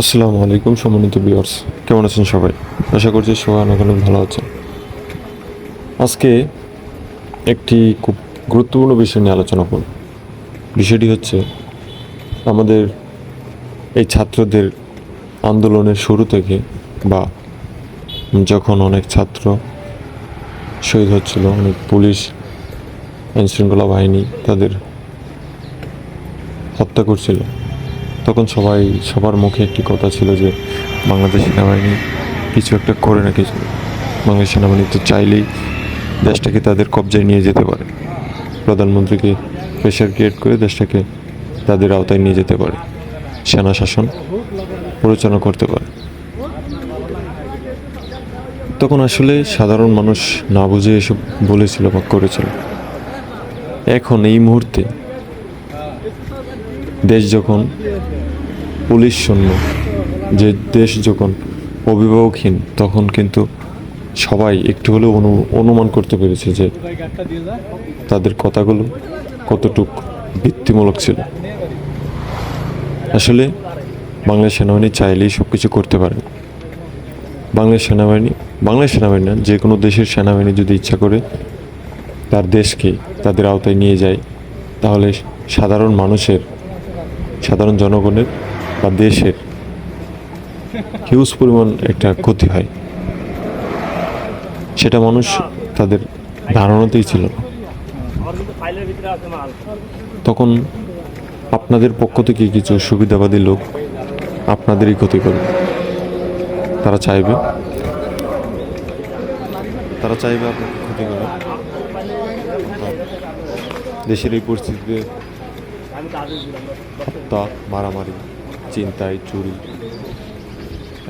আসসালামু আলাইকুম সম্মানিত বিয়ার্স কেমন আছেন সবাই? আশা করছি সবাই অনেক অনেক ভালো আছেন। আজকে একটি খুব গুরুত্বপূর্ণ বিষয় নিয়ে আলোচনা করব। বিষয়টি হচ্ছে আমাদের এই ছাত্রদের আন্দোলনের শুরু থেকে বা যখন অনেক ছাত্র শহীদ হচ্ছিল, অনেক পুলিশ, আইনশৃঙ্খলা বাহিনী তাদের হত্যা করছিল তখন সবাই, সবার মুখে একটি কথা ছিল যে বাংলাদেশ সেনাবাহিনী কিছু একটা করে না কিছু বাংলাদেশ সেনাবাহিনী তো চাইলেই দেশটাকে তাদের কবজায় নিয়ে যেতে পারে। প্রধানমন্ত্রীকে প্রেশার ক্রিয়েট করে দেশটাকে তাদের আওতায় নিয়ে যেতে পারে। সেনা শাসন পরিচালনা করতে পারে। তখন আসলে সাধারণ মানুষ না বুঝে এসব বলেছিল বা করেছিল। এখন এই মুহূর্তে দেশ যখন পুলিশ শূন্য, যে দেশ যখন অভিভাবকহীন, তখন কিন্তু সবাই একটু হলেও অনু, অনুমান করতে পেরেছে যে তাদের কথাগুলো কতটুক ভিত্তিমূলক ছিল। আসলে বাংলা সেনাবাহিনী চাইলেই সব কিছু করতে পারে। বাংলা সেনাবাহিনী বাংলাদেশ সেনাবাহিনী না, যে কোনো দেশের সেনাবাহিনী যদি ইচ্ছা করে তার দেশকে তাদের আওতায় নিয়ে যায়, তাহলে সাধারণ মানুষের, সাধারণ জনগণের বা দেশের হিউজ পরিমাণ একটা ক্ষতি হয়। সেটা মানুষ তাদের ধারণাতেই ছিল না। তখন আপনাদের পক্ষ থেকে কিছু সুবিধাবাদী লোক আপনাদেরই ক্ষতি করবে। তারা চাইবে? তারা চাইবে আপনাকে ক্ষতি করে আপনার দেশের এই পরিস্থিতিতে হত্যা, মারামারি চিন্তায় চুরি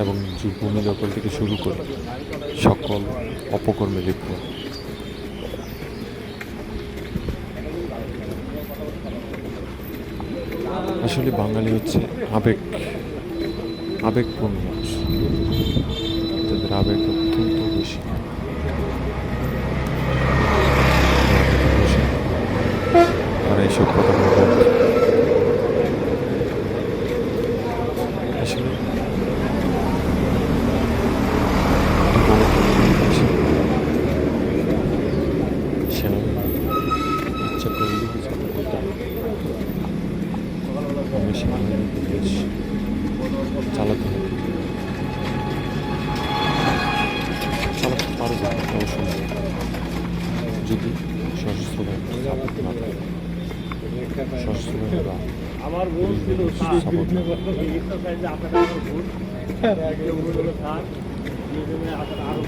এবং ভূমি দখল থেকে শুরু করে সকল অপকর্মে লিপ্ত। আসলে বাঙালি হচ্ছে আবেগ, আবেগপূর্ণ মানুষ। তাদের আবেগ অত্যন্ত বেশি আবেগে বসে তারা এইসব কথা বলতে আসলে বড় কোনো আছে। সেনাবাহিনী ইচ্ছা করলে কিছু। আমি দেশ চালাতে হবে। চালাতে পারব অবশ্যই যদি সশস্ত্র বাহিনী সাপোর্ট না থাকে সশস্ত্র বাহিনী বা আমার ভুল ছিল সাপোর্ট আমার ভুল আপনারা আরও